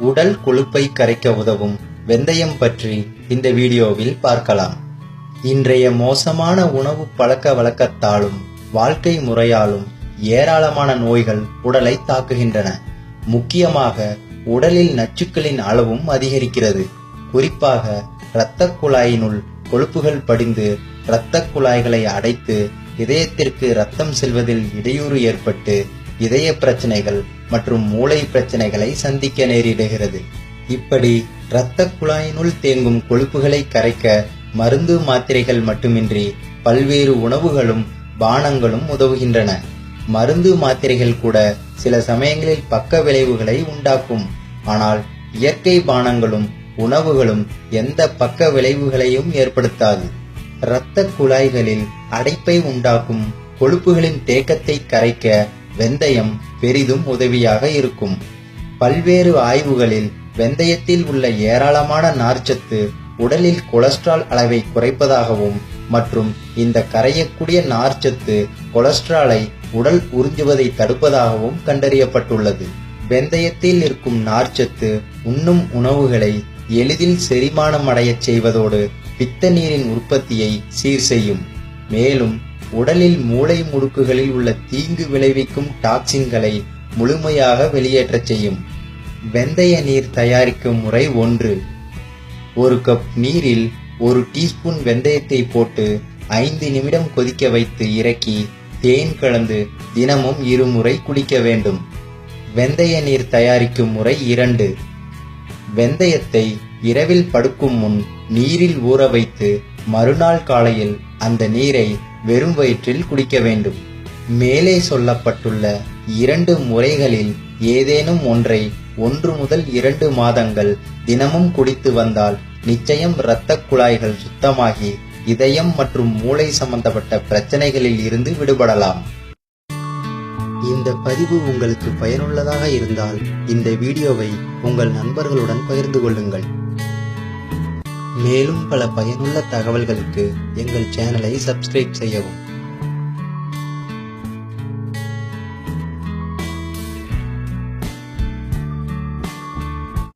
உடல் கொழுப்பை கரைக்க உதவும் வெந்தயம் பற்றி இந்த வீடியோவில் பார்க்கலாம். இன்றைய மோசமான உணவு பழக்க வழக்கத்தாலும் வாழ்க்கை முறையாலும் ஏராளமான நோய்கள் உடலை தாக்குகின்றன. முக்கியமாக உடலில் நச்சுக்களின் அளவும் அதிகரிக்கிறது. குறிப்பாக இரத்த குழாயினுள் கொழுப்புகள் படிந்து இரத்த குழாய்களை அடைத்து இதயத்திற்கு ரத்தம் செல்வதில் இடையூறு ஏற்பட்டு இதய பிரச்சனைகள் மற்றும் மூளை பிரச்சனைகளை சந்திக்க நேரிடுகிறது. இப்படி இரத்த குழாயினுள் தேங்கும் கொழுப்புகளை கரைக்க மருந்து மாத்திரைகள் மட்டுமின்றி பல்வேறு உணவுகளும் பானங்களும் உதவுகின்றன. மருந்து மாத்திரைகள் கூட சில சமயங்களில் பக்க விளைவுகளை உண்டாக்கும். ஆனால் இயற்கை பானங்களும் உணவுகளும் எந்த பக்க விளைவுகளையும் ஏற்படுத்தாது. இரத்த குழாய்களில் அடைப்பை உண்டாக்கும் கொழுப்புகளின் தேக்கத்தை கரைக்க வெந்தயம் பெரிதும் உதவியாக இருக்கும். பல்வேறு ஆய்வுகளில் வெந்தயத்தில் உள்ள ஏராளமான நார்ச்சத்து உடலில் கொலஸ்ட்ரால் அளவை குறைப்பதாகவும் மற்றும் இந்த கரையக்கூடிய நார்ச்சத்து கொலஸ்ட்ராலை உடல் உறிஞ்சுவதை தடுப்பதாகவும் கண்டறியப்பட்டுள்ளது. வெந்தயத்தில் இருக்கும் நார்ச்சத்து உண்ணும் உணவுகளை எளிதில் செரிமானம் அடையச் செய்வதோடு பித்த நீரின் உற்பத்தியை சீர் செய்யும். மேலும் உடலில் மூளை முடுக்குகளில் உள்ள தீங்கு விளைவிக்கும் டாக்சின்களை முழுமையாக வெளியேற்றச் செய்யும். வெந்தய நீர் தயாரிக்கும் முறை ஒன்று. ஒரு கப் நீரில் ஒரு டீஸ்பூன் வெந்தயத்தை போட்டு ஐந்து நிமிடம் கொதிக்க வைத்து இறக்கி தேன் கலந்து தினமும் இருமுறை குடிக்க வேண்டும். வெந்தய நீர் தயாரிக்கும் முறை இரண்டு. வெந்தயத்தை இரவில் படுக்கும் முன் நீரில் ஊற வைத்து மறுநாள் காலையில் அந்த நீரை வெறும் வயிற்றில் குடிக்க வேண்டும். மேலே சொல்லப்பட்டுள்ள இரண்டு முறைகளில் ஏதேனும் ஒன்றை ஒன்று முதல் இரண்டு மாதங்கள் தினமும் குடித்து வந்தால் நிச்சயம் இரத்த குழாய்கள் சுத்தமாகி இதயம் மற்றும் மூளை சம்பந்தப்பட்ட பிரச்சனைகளில் இருந்து விடுபடலாம். இந்த பதிவு உங்களுக்கு பயனுள்ளதாக இருந்தால் இந்த வீடியோவை உங்கள் நண்பர்களுடன் பகிர்ந்து கொள்ளுங்கள். மேலும் பல பயனுள்ள தகவல்களுக்கு எங்கள் சேனலை சப்ஸ்கிரைப் செய்யவும்.